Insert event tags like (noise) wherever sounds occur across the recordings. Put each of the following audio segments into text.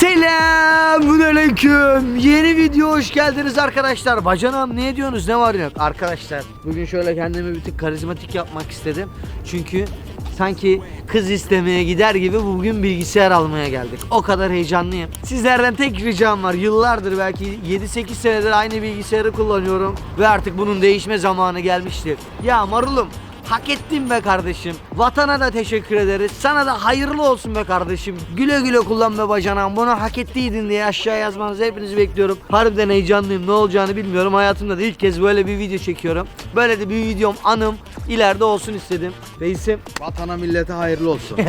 Selamünaleyküm. Yeni video hoş geldiniz arkadaşlar. Bacanam ne diyorsunuz? Ne var yok? Arkadaşlar bugün şöyle kendimi bir tık karizmatik yapmak istedim. Çünkü sanki kız istemeye gider gibi bugün bilgisayar almaya geldik. O kadar heyecanlıyım. Sizlerden tek ricam var. Yıllardır belki 7-8 senedir aynı bilgisayarı kullanıyorum ve artık bunun değişme zamanı gelmiştir. Ya marulum Hak ettin be kardeşim. Vatana da teşekkür ederiz. Sana da hayırlı olsun be kardeşim. Güle güle kullan be bacanağım. Bunu hak ettiydin diye aşağı yazmanızı hepinizi bekliyorum. Harbiden heyecanlıyım. Ne olacağını bilmiyorum. Hayatımda da ilk kez böyle bir video çekiyorum. Böyle de bir videom anım ileride olsun istedim. Reisim Vatana millete hayırlı olsun. (laughs)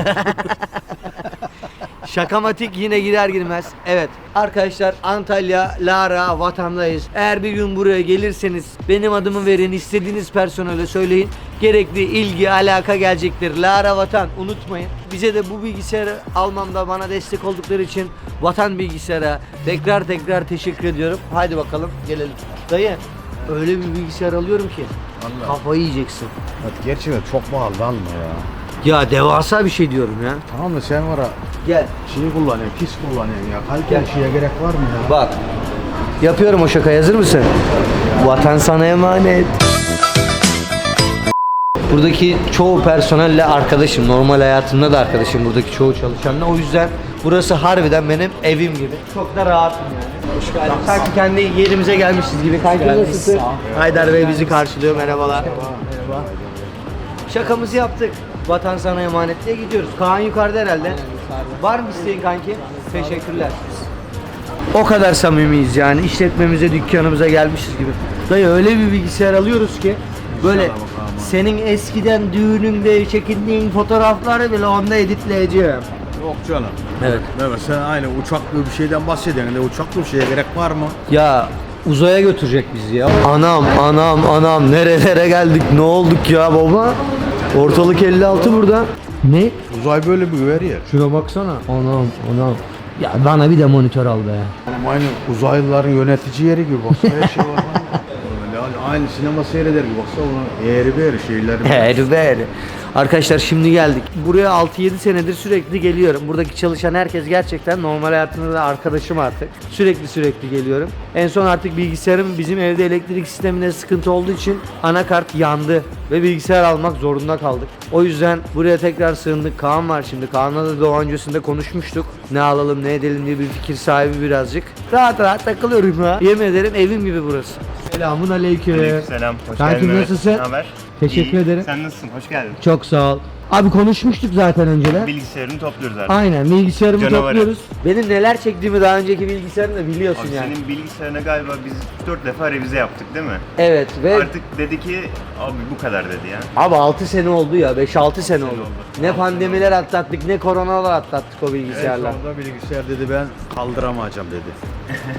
(laughs) Şakamatik yine gider girmez. Evet arkadaşlar Antalya Lara vatandayız. Eğer bir gün buraya gelirseniz benim adımı verin istediğiniz personele söyleyin. Gerekli ilgi alaka gelecektir. Lara vatan unutmayın. Bize de bu bilgisayarı almamda bana destek oldukları için vatan bilgisayara tekrar tekrar teşekkür ediyorum. Haydi bakalım gelelim. Dayı öyle bir bilgisayar alıyorum ki Vallahi. kafayı yiyeceksin. Evet, gerçekten çok pahalı alma ya. Ya devasa bir şey diyorum ya. Tamam da sen var ya Gel. şeyi kullanıyorsun, pis kullanıyorsun ya. Kaliteli şeye gerek var mı ya? Bak. Yapıyorum o şakayı. Hazır mısın? Vatan sana emanet. Buradaki çoğu personelle arkadaşım. Normal hayatımda da arkadaşım. Buradaki çoğu çalışanla. O yüzden burası harbiden benim evim gibi. Çok da rahatım yani. Hoş geldin. Sanki kendi yerimize gelmişiz gibi. Kanki nasılsın? Haydar Bey bizi karşılıyor. Merhabalar. Merhaba. Şakamızı yaptık. Vatan sana emanet diye gidiyoruz. Kaan yukarıda herhalde. Var mı isteğin kanki? Teşekkürler. O kadar samimiyiz yani işletmemize dükkanımıza gelmişiz gibi. Dayı öyle bir bilgisayar alıyoruz ki böyle senin eskiden düğününde çekindiğin fotoğrafları bile onda editleyeceğim. Yok canım. Evet. Evet sen aynı uçaklı bir şeyden bahsediyorsun. Ne uçaklı bir şeye gerek var mı? Ya uzaya götürecek bizi ya. Anam anam anam nerelere geldik ne olduk ya baba. Ortalık 56 burada. Ne? Uzay böyle bir yer. Şuna baksana. Anam anam. Ya bana bir de monitör al be. Yani aynı uzaylıların yönetici yeri gibi baksana her şey var. lan. (laughs) Aynı sinema seyreder gibi baksana ona eğri bir şeyler. Her ver. Arkadaşlar şimdi geldik. Buraya 6-7 senedir sürekli geliyorum. Buradaki çalışan herkes gerçekten normal hayatımda da arkadaşım artık. Sürekli sürekli geliyorum. En son artık bilgisayarım bizim evde elektrik sisteminde sıkıntı olduğu için anakart yandı ve bilgisayar almak zorunda kaldık. O yüzden buraya tekrar sığındık. Kaan var şimdi. Kaan'la da daha öncesinde konuşmuştuk. Ne alalım ne edelim diye bir fikir sahibi birazcık. Rahat rahat takılıyorum ha. Yemin ederim evim gibi burası. Selamun aleyküm. Selam. Hoş Kankim geldin. Nasılsın? Ne haber? Teşekkür İyi. ederim. Sen nasılsın? Hoş geldin. Çok sağ ol. Abi konuşmuştuk zaten önceler. Bilgisayarını topluyoruz artık. Aynen bilgisayarımı Canavarı. topluyoruz. Benim neler çektiğimi daha önceki bilgisayarında biliyorsun Abi yani. senin bilgisayarına galiba biz 4 defa revize yaptık değil mi? Evet ve Artık dedi ki abi bu kadar dedi ya. abi 6 sene oldu ya 5-6 sene oldu. oldu. Ne Altı pandemiler atlattık ne koronalar atlattık o En bilgisayarlar. sonunda bilgisayar dedi ben kaldıramayacağım dedi.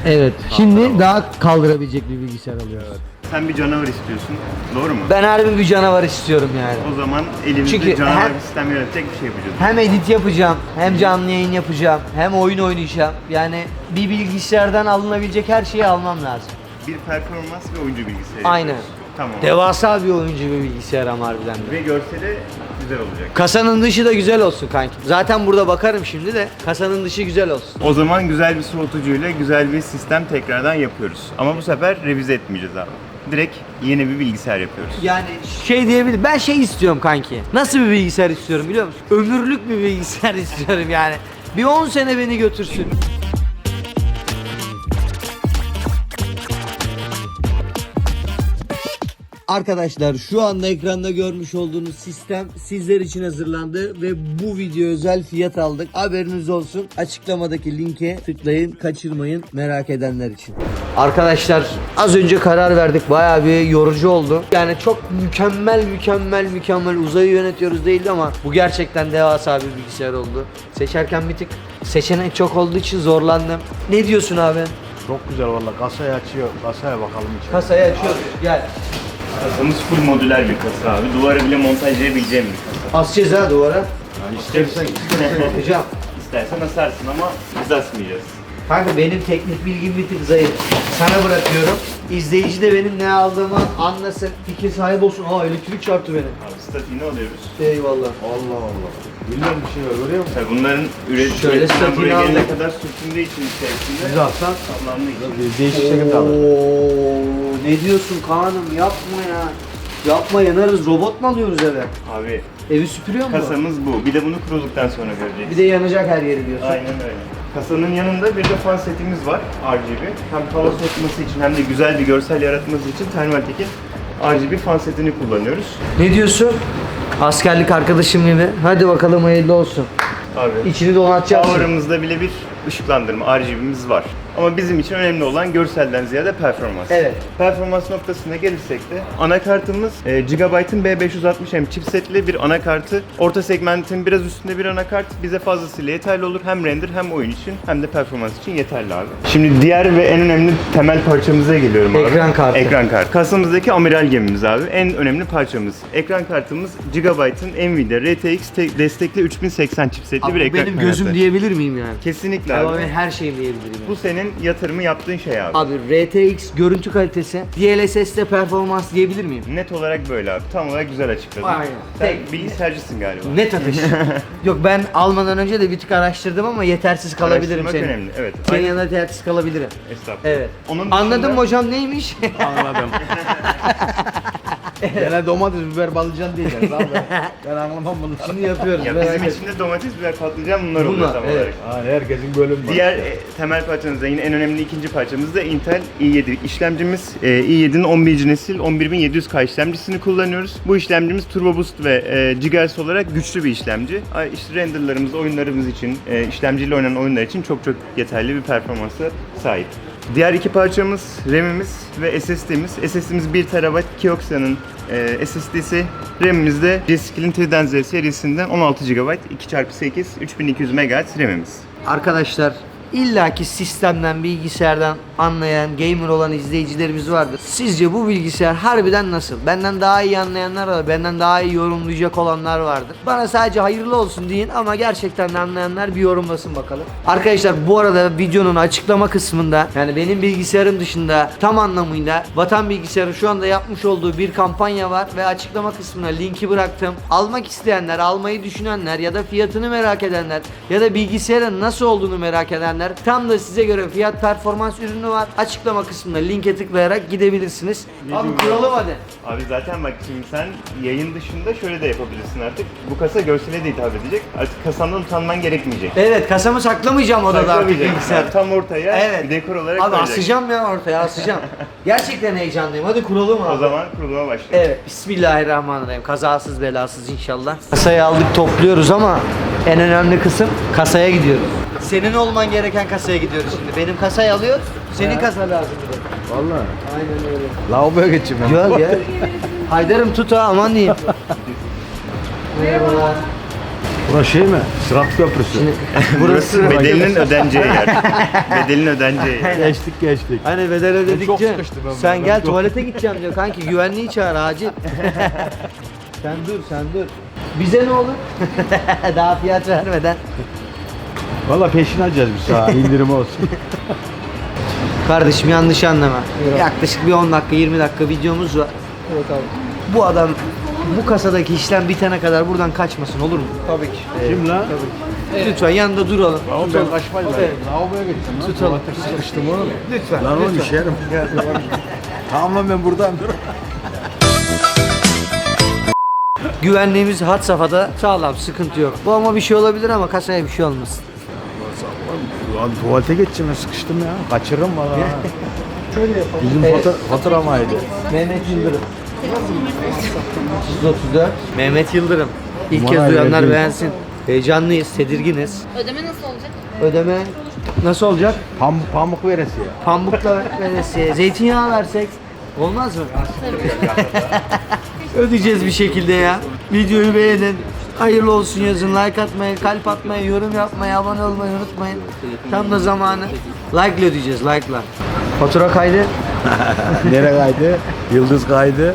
Evet. Şimdi daha kaldırabilecek bir bilgisayar alıyoruz. Sen bir canavar istiyorsun. Doğru mu? Ben harbi bir canavar istiyorum yani. O zaman elimizde Çünkü canavar hem- sistem yönetecek bir şey yapacağız. Hem edit yapacağım, hem canlı yayın yapacağım, hem oyun oynayacağım. Yani bir bilgisayardan alınabilecek her şeyi almam lazım. Bir performans ve oyuncu bilgisayarı. Aynen. Tamam. Devasa bir oyuncu bir bilgisayar ama harbiden de. Ve görseli güzel olacak. Kasanın dışı da güzel olsun kanki. Zaten burada bakarım şimdi de kasanın dışı güzel olsun. O zaman güzel bir soğutucuyla güzel bir sistem tekrardan yapıyoruz. Ama bu sefer revize etmeyeceğiz abi. Direkt yeni bir bilgisayar yapıyoruz. Yani şey diyebilir. Ben şey istiyorum kanki. Nasıl bir bilgisayar istiyorum biliyor musun? Ömürlük bir bilgisayar (laughs) istiyorum yani. Bir 10 sene beni götürsün. Arkadaşlar şu anda ekranda görmüş olduğunuz sistem sizler için hazırlandı ve bu video özel fiyat aldık. Haberiniz olsun. Açıklamadaki linke tıklayın, kaçırmayın merak edenler için. Arkadaşlar az önce karar verdik. Bayağı bir yorucu oldu. Yani çok mükemmel mükemmel mükemmel uzayı yönetiyoruz değildi ama bu gerçekten devasa bir bilgisayar oldu. Seçerken bir tık seçenek çok olduğu için zorlandım. Ne diyorsun abi? Çok güzel valla kasayı açıyor. Kasaya bakalım içeri. Kasayı açıyoruz. Gel. Kasamız full modüler bir kasa abi. Duvara bile montajlayabileceğim bir kasa. Asacağız ha duvara. Yani istersen Hocam. İstersen asarsın ama biz asmayacağız. Kanka benim teknik bilgim bir tık zayıf. Sana bırakıyorum. İzleyici de benim ne aldığımı anlasın, fikir sahibi olsun. Aa elektrik çarptı beni. Abi statiğini alıyoruz. Eyvallah. Allah Allah. Bilmem bir şey var görüyor musun? Tabii bunların Şöyle üretimi statiğini buraya gelene aldım. kadar sürtündüğü için içerisinde Biz alsan sallandığı için. bir değişik şekilde alır. Oo, ne diyorsun Kaan'ım yapma ya. Yapma yanarız robot mu alıyoruz eve? Abi Evi süpürüyor mu? kasamız bu. Bir de bunu kurulduktan sonra göreceğiz. Bir de yanacak her yeri diyorsun. Aynen öyle. Kasanın yanında bir de fan setimiz var RGB. Hem hava soğutması için hem de güzel bir görsel yaratması için Thermaltake'in RGB fan setini kullanıyoruz. Ne diyorsun? Askerlik arkadaşım gibi. Hadi bakalım hayırlı olsun. Abi İçini donatacağız. Power'ımızda bile bir ışıklandırma RGB'miz var. Ama bizim için önemli olan görselden ziyade performans. Evet. Performans noktasına gelirsek de anakartımız e, Gigabyte'ın B560M chipsetli bir anakartı. Orta segmentin biraz üstünde bir anakart bize fazlasıyla yeterli olur. Hem render hem oyun için hem de performans için yeterli abi. Şimdi diğer ve en önemli temel parçamıza geliyorum abi. Ekran kartı. Ekran kartı. Kasamızdaki amiral gemimiz abi. En önemli parçamız. Ekran kartımız Gigabyte'ın Nvidia RTX te- destekli 3080 chipsetli Abi bir bu ekran benim kartı. gözüm diyebilir miyim yani? Kesinlikle Abi ben her şeyim diyebilirim. Bu yani. Senin yatırımı yaptığın şey abi. Abi RTX görüntü kalitesi, DLSS'de performans diyebilir miyim? Net olarak böyle abi. Tam olarak güzel açıkladın. Aynen. Sen Tek- bilgisayarcısın galiba. Net atış. (laughs) Yok ben almadan önce de bir tık araştırdım ama yetersiz kalabilirim Araştırmak senin. önemli. Evet. Senin Aynen. yanında yetersiz kalabilirim. Estağfurullah. Evet. Onun Anladın dışında- mı hocam neymiş? Anladım. (laughs) Gene domates biber balıcan diyeceğiz abi. (laughs) Ben anlamam bunu. Şimdi yapıyoruz. Ya merak bizim etme. için de domates, biber, patlıcan bunlar oluyor Bunlar, tam evet. olarak. Ha, herkesin bölümü var. Diğer e, temel parçamız da yine en önemli ikinci parçamız da Intel i7 işlemcimiz. E, i7'nin 11. nesil 11700K işlemcisini kullanıyoruz. Bu işlemcimiz Turbo Boost ve e, Gigahertz olarak güçlü bir işlemci. Ay, İşte renderlarımız, oyunlarımız için, e, işlemciyle oynanan oyunlar için çok çok yeterli bir performansa sahip. Diğer iki parçamız RAM'imiz ve SSD'miz. SSD'miz 1 TB Kioxia'nın e, SSD'si. RAM'imiz de G-Skill'in Trident Z serisinden 16 GB 2x8 3200 MHz RAM'imiz. Arkadaşlar illaki sistemden, bilgisayardan anlayan, gamer olan izleyicilerimiz vardır. Sizce bu bilgisayar harbiden nasıl? Benden daha iyi anlayanlar var, benden daha iyi yorumlayacak olanlar vardır. Bana sadece hayırlı olsun deyin ama gerçekten de anlayanlar bir yorumlasın bakalım. Arkadaşlar bu arada videonun açıklama kısmında yani benim bilgisayarım dışında tam anlamıyla Vatan Bilgisayarı şu anda yapmış olduğu bir kampanya var ve açıklama kısmına linki bıraktım. Almak isteyenler, almayı düşünenler ya da fiyatını merak edenler ya da bilgisayarın nasıl olduğunu merak edenler tam da size göre fiyat performans ürünü var. Açıklama kısmında linke tıklayarak gidebilirsiniz. Abi kuralım hadi. Abi zaten bak şimdi sen yayın dışında şöyle de yapabilirsin artık. Bu kasa görsele de hitap edecek. Artık kasandan utanman gerekmeyecek. Evet kasamı saklamayacağım odada artık bilgisayar. Tam ortaya Evet. dekor olarak Abi koyacaksın. asacağım ya ortaya asacağım. (laughs) Gerçekten heyecanlıyım. Hadi kuralım abi. O zaman kuruluma başlayalım. Evet, Bismillahirrahmanirrahim. Kazasız belasız inşallah. Kasayı aldık topluyoruz ama en önemli kısım kasaya gidiyoruz. Senin olman gereken kasaya gidiyoruz şimdi. Benim kasayı alıyoruz, senin kasa lazım. bir de. Valla. Aynen öyle. Lavaboya geçeyim ben. Gel gel. (laughs) Haydar'ım tut ha aman diyeyim. Merhabalar. Burası şey mi? Sırat köprüsü. (laughs) Burası bedelinin ödeneceği yer. bedelin ödeneceği yer. geçtik geçtik. Hani bedel çok ödedikçe sıkıştım ben sen burada, gel çok- tuvalete gideceğim diyor kanki güvenliği çağır acil. (laughs) sen dur sen dur. Bize ne olur? Daha fiyat vermeden. Valla peşin alacağız bir saat (laughs) indirim olsun. Kardeşim yanlış anlama. Yaklaşık bir 10 dakika 20 dakika videomuz var. Evet abi. Bu adam bu kasadaki işlem bitene kadar buradan kaçmasın olur mu? Tabii ki. Kim lan? Lütfen yanında duralım. Tutalım. ben kaçmayız. Evet. Lavaboya geçeceğim lan. Tutalım. Sıkıştım oğlum. Lütfen. Lan oğlum işerim. tamam lan ben buradayım dur. Güvenliğimiz had safhada sağlam sıkıntı yok. Bu ama bir şey olabilir ama kasaya bir şey olmasın. Lan tuvalete geçeceğim sıkıştım ya. Kaçırırım valla. (laughs) Şöyle yapalım. Bizim Evet. fatura, faturamaydı. Mehmet Yıldırım. 334. Mehmet Yıldırım. İlk kez duyanlar beğensin. Heyecanlıyız, tedirginiz. Ödeme nasıl olacak? Ödeme nasıl olacak? Pam, pamuk veresi ya. Pamukla veresiye, zeytinyağı versek olmaz mı? (laughs) Ödeyeceğiz bir şekilde ya. Videoyu beğenin. Hayırlı olsun yazın. Like atmayı, kalp atmayı, yorum yapmayı, abone olmayı unutmayın. Tam da zamanı. Like ile ödeyeceğiz, like'la. Fatura kaydı. (laughs) Nere kaydı? Yıldız kaydı.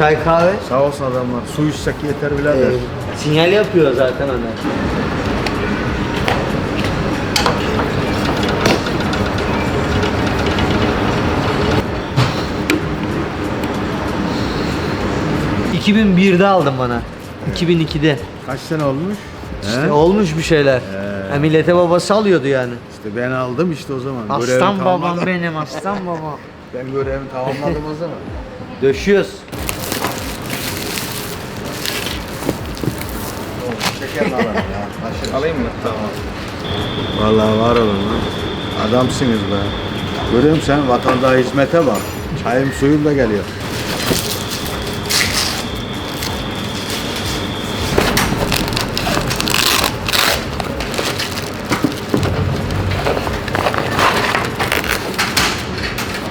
Çay kahve. Sağ olsun adamlar. Su içsek yeter birader. Ee, sinyal yapıyor zaten onlar. ...2001'de aldım bana. 2002'de. Kaç sene olmuş? İşte He? olmuş bir şeyler. Ha, millete babası alıyordu yani. İşte ben aldım işte o zaman. Aslan babam tamamladım. benim, aslan babam. (laughs) Ben görevimi tamamladım o zaman. Döşüyoruz. Şeker alalım ya. Alayım mı? Tamam. Vallahi var olun lan. Adamsınız be. Görüyor musun sen vatandağa hizmete bak. Çayım suyum da geliyor.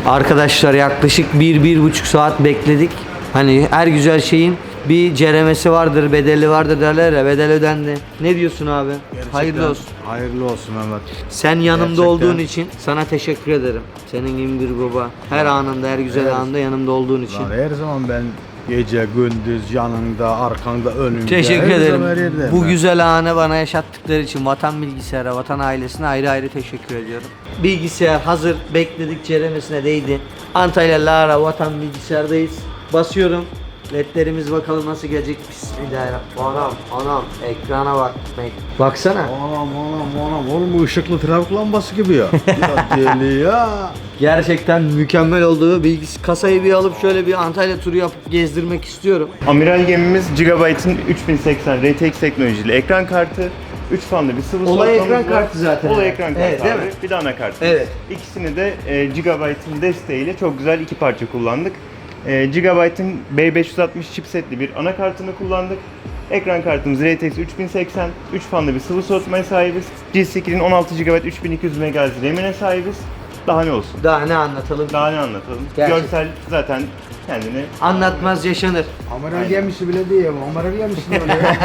Arkadaşlar yaklaşık 1-1,5 saat bekledik. Hani her güzel şeyin bir ceremesi vardır, bedeli vardır derler ya, bedel ödendi. Ne diyorsun abi? Hayırlı olsun. Hayırlı olsun Mehmet. Sen yanımda Gerçekten. olduğun için sana teşekkür ederim. Senin gibi bir baba. Her anında, her güzel Evet. anında yanımda olduğun için. Lan her zaman ben gece gündüz yanında arkanda önümde. Teşekkür her ederim. her Bu ben. güzel anı bana yaşattıkları için Vatan Bilgisayar'a, Vatan ailesine ayrı ayrı teşekkür ediyorum. Bilgisayar hazır, bekledik ceremesine değdi. Antalya Lara Vatan Bilgisayar'dayız. Basıyorum. Ledlerimiz bakalım nasıl gelecek. Bismillahirrahmanirrahim. Anam, anam. Ekrana bak. Baksana. Anam anam anam oğlum bu ışıklı trafik lambası gibi ya. ya (laughs) deli ya. Gerçekten mükemmel olduğu bilgis kasayı bir alıp şöyle bir Antalya turu yapıp gezdirmek istiyorum. Amiral gemimiz Gigabyte'ın 3080 RTX teknolojili ekran kartı. 3 fanlı bir sıvı Olay soğutmamız ekran var. kartı zaten. Olay ekran kartı Evet, değil abi. mi? Bir de anakart. Evet. İkisini de e, Gigabyte'ın desteğiyle çok güzel iki parça kullandık. E, Gigabyte'ın B560 chipsetli bir anakartını kullandık. Ekran kartımız RTX 3080, 3 fanlı bir sıvı soğutmaya sahibiz. G-Skill'in 16 GB 3200 MHz RAM'ine sahibiz. Daha ne olsun? Daha ne anlatalım? Daha ne anlatalım? Gerçekten. Görsel zaten kendini Anlatmaz yaşanır. Amiral gemisi bile değil bu. Amiral gemisi ne öyle? (laughs)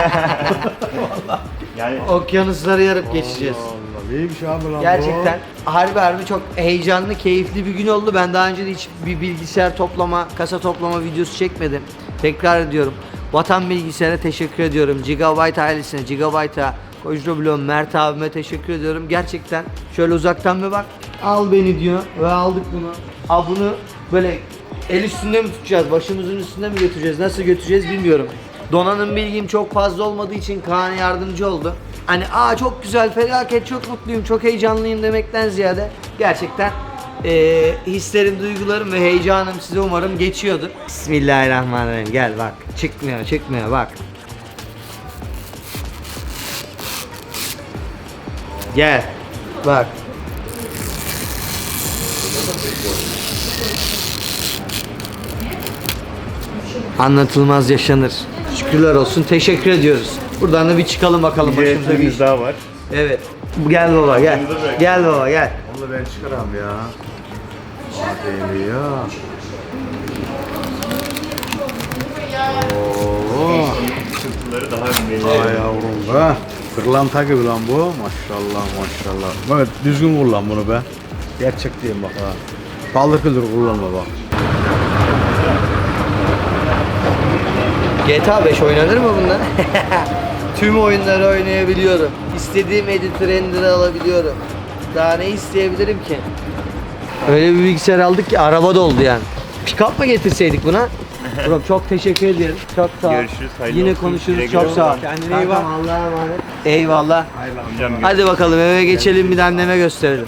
yani Okyanusları yarıp geçeceğiz. Allah iyiymiş abi lan bu. Gerçekten harbi harbi çok heyecanlı, keyifli bir gün oldu. Ben daha önce de hiç bir bilgisayar toplama, kasa toplama videosu çekmedim. Tekrar ediyorum. Vatan Bilgisayar'a teşekkür ediyorum. Gigabyte ailesine, Gigabyte'a, Kojro Mert abime teşekkür ediyorum. Gerçekten şöyle uzaktan bir bak. Al beni diyor ve aldık bunu. Al bunu böyle el üstünde mi tutacağız, başımızın üstünde mi götüreceğiz, nasıl götüreceğiz bilmiyorum. Donanım bilgim çok fazla olmadığı için Kaan yardımcı oldu. Hani aa çok güzel, felaket, çok mutluyum, çok heyecanlıyım demekten ziyade gerçekten eee hislerim, duygularım ve heyecanım size umarım geçiyordur. Bismillahirrahmanirrahim. Gel bak. Çıkmıyor, çıkmıyor bak. Gel. Bak. Anlatılmaz yaşanır. Şükürler olsun. Teşekkür ediyoruz. Buradan da bir çıkalım bakalım bir başımıza bir iş. daha var. Evet. Gel baba gel. Gel baba gel. Onu da ben çıkaram ya. Hadi ya. Oo. Daha önemli. Ay yavrum be. Kırlanta gibi lan bu. Maşallah maşallah. Mehmet düzgün kullan bunu be. Gerçek diyeyim bak ha. Paldır küldür kullanma bak. GTA 5 oynanır mı bunda? (laughs) Tüm oyunları oynayabiliyorum. İstediğim edit'i render'ı alabiliyorum. Daha ne isteyebilirim ki? Öyle bir bilgisayar aldık ki araba doldu yani. Pick-up mı getirseydik buna? (laughs) Bro çok teşekkür ederim. Çok sağ ol. Görüşürüz, hayırlı Yine olsun. konuşuruz. Güle Çok sağ ol. Kendine iyi bak. Allah'a emanet. Eyvallah. Amcam Hadi bakalım eve geçelim bir de anneme gösterelim.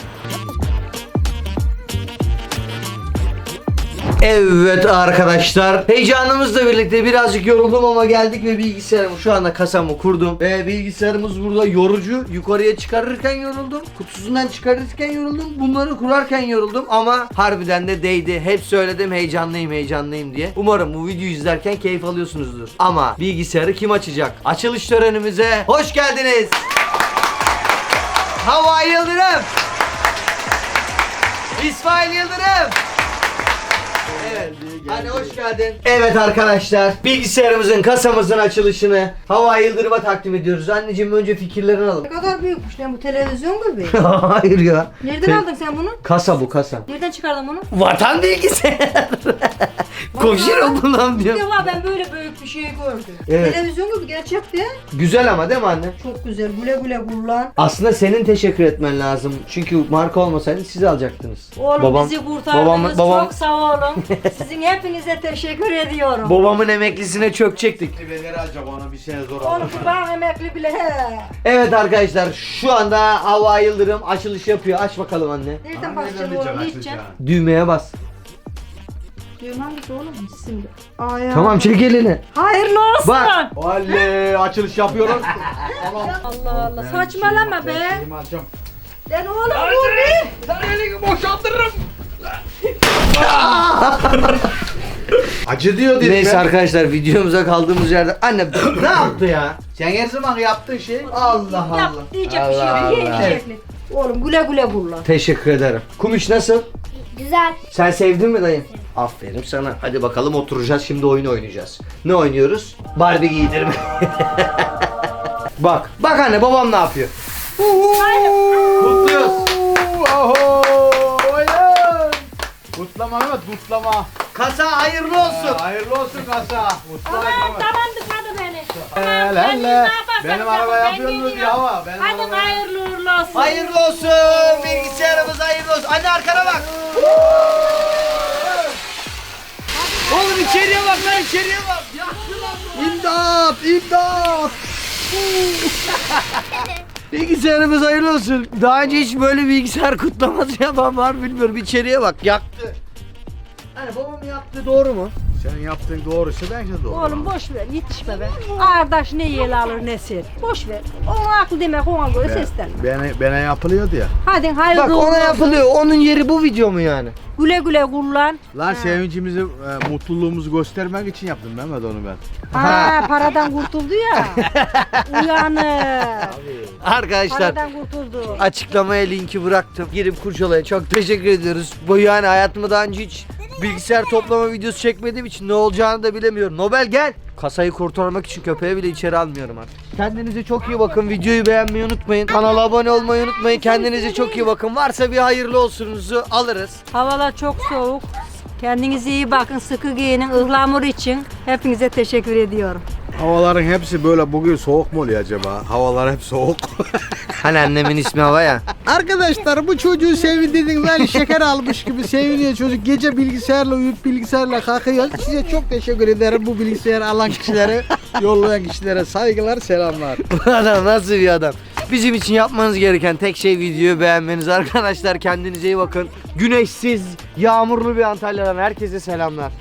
Evet arkadaşlar heyecanımızla birlikte birazcık yoruldum ama geldik ve bilgisayarımı şu anda kasamı kurdum ve bilgisayarımız burada yorucu. Yukarıya çıkarırken yoruldum kutusundan çıkarırken yoruldum bunları kurarken yoruldum ama harbiden de değdi. Hep söyledim heyecanlıyım heyecanlıyım diye. Umarım bu videoyu izlerken keyif alıyorsunuzdur. Ama bilgisayarı kim açacak? Açılış törenimize hoş geldiniz. Hava Yıldırım. İsmail Yıldırım Evet. Hadi hoş geldin. Evet arkadaşlar. Bilgisayarımızın kasamızın açılışını Hava Yıldırım'a takdim ediyoruz. Anneciğim önce fikirlerini Ne alalım. kadar büyükmüş lan bu televizyon gibi. (laughs) Hayır ya. Nereden Te- aldın sen bunu? Kasa bu kasa. Nereden çıkardın bunu? Vatan bilgisayar. Koşuyorum bundan Bir diyor. defa ben böyle büyük bir şey gördüm. Evet. Televizyon gibi gerçekten. Güzel ama değil mi anne? Çok güzel. Güle güle kullan. Aslında senin teşekkür etmen lazım. Çünkü marka olmasaydı siz alacaktınız. Oğlum bizi kurtardınız. babam- babam- Çok sağ olun. (laughs) Sizin hepinize teşekkür ediyorum. Babamın emeklisine çökecektik. Beni alacak ona bir sene zor Oğlum kurban emekli bile he. Evet arkadaşlar şu anda Hava Yıldırım açılış yapıyor. Aç bakalım anne. Nereden başlayacaksın oğlum? Ne içeceksin? Düğmeye bas. Diyorum hangisi oğlum? Şimdi. Aa ya. Tamam çek elini. Hayırlı olsun. Bak. Oley açılış yapıyoruz. Allah Allah. Saçmalama be. Elimi alacağım. Lan oğlum dur bir. (laughs) (laughs) Acı diyor dedim Neyse ben. arkadaşlar videomuza kaldığımız yerde anne ne yaptı ya? Sen her zaman yaptığın şey. Allah Yap Allah. diyecek bir şey yok. Allah Ye Allah. içecekli. Oğlum güle güle kullan. Teşekkür ederim. Kumiş nasıl? Güzel. Sen sevdin mi dayı? Aferin sana. Hadi bakalım oturacağız şimdi oyun oynayacağız. Ne oynuyoruz? Barbie giydirme. (laughs) bak. Bak anne babam ne yapıyor? Kutluyoruz. Kutlama Mehmet kutlama. Kasa hayırlı olsun. Hayırlı olsun kasa. Mutlu Aman tamam tıkadı beni. Hele Tamam, hele. ne yaparsanız Benim yapın, araba ben yapıyorsunuz gidiyorum. ya ama. Benim Hadi araba- hayırlı uğurlu olsun. Hayırlı olsun. Bilgisayarımız hayırlı olsun. Anne arkana bak. Oğlum içeriye bak lan içeriye bak. İmdat, imdat. (laughs) Bilgisayarımız hayırlı olsun. Daha önce hiç böyle bilgisayar kutlaması yapan var mı bilmiyorum. İçeriye bak yaktı. Hani babamın yaptığı doğru mu? Senin yaptığın doğrusu bence doğru. Oğlum boş ver yetişme be. Kardeş ne yel alır ne ser. Boş ver. Onun aklı demek ona göre seslen. Bana, bana yapılıyordu ya. Hadi hayırlı Bak ona olsun. yapılıyor. Onun yeri bu video mu yani? Güle güle kullan. Lan sevincimizi, e, mutluluğumuzu göstermek için yaptım Mehmet onu ben. Ha (laughs) paradan kurtuldu ya. Uyanır. Arkadaşlar Paradan kurtuldu. açıklamaya linki bıraktım. Girip kurcalayın. Çok teşekkür ediyoruz. Bu yani hayatımda daha önce hiç bilgisayar toplama videosu çekmediğim için ne olacağını da bilemiyorum. Nobel gel. Kasayı kurtarmak için köpeği bile içeri almıyorum artık. Kendinize çok iyi bakın. Videoyu beğenmeyi unutmayın. Kanala abone olmayı unutmayın. Kendinize çok iyi bakın. Varsa bir hayırlı olsunuzu alırız. Havalar çok soğuk. Kendinize iyi bakın. Sıkı giyinin ıhlamur için. Hepinize teşekkür ediyorum. Havaların hepsi böyle bugün soğuk mu oluyor acaba? Havalar hep soğuk. Hani annemin ismi hava ya. Arkadaşlar bu çocuğu sevindirdiniz. Böyle şeker almış gibi seviniyor çocuk. Gece bilgisayarla uyuyup bilgisayarla kalkıyor. Size çok teşekkür ederim bu bilgisayarı alan kişilere, yollayan kişilere saygılar, selamlar. Bu adam nasıl bir adam? Bizim için yapmanız gereken tek şey videoyu beğenmeniz arkadaşlar. Kendinize iyi bakın. Güneşsiz, yağmurlu bir Antalya'dan herkese selamlar.